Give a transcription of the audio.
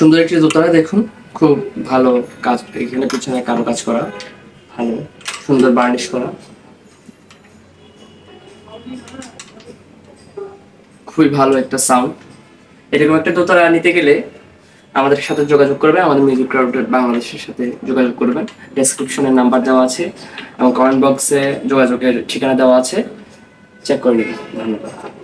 সুন্দর একটি দোতলা দেখুন। খুব ভালো কাজ, এখানে পিছনে কারও কাজ করা। ভালো, সুন্দর বার্নিশ করা। খুবই ভালো একটা সাউন্ড এরকম একটা দোতলা নিতে গেলে আমাদের সাথে যোগাযোগ করবেন আমাদের মিউজিক ক্রাউড বাংলাদেশের সাথে যোগাযোগ করবেন। ডেসক্রিপশনের নাম্বার দেওয়া আছে এবং কমেন্ট বক্সে যোগাযোগের ঠিকানা দেওয়া আছে। চেক করে নেবেন ধন্যবাদ।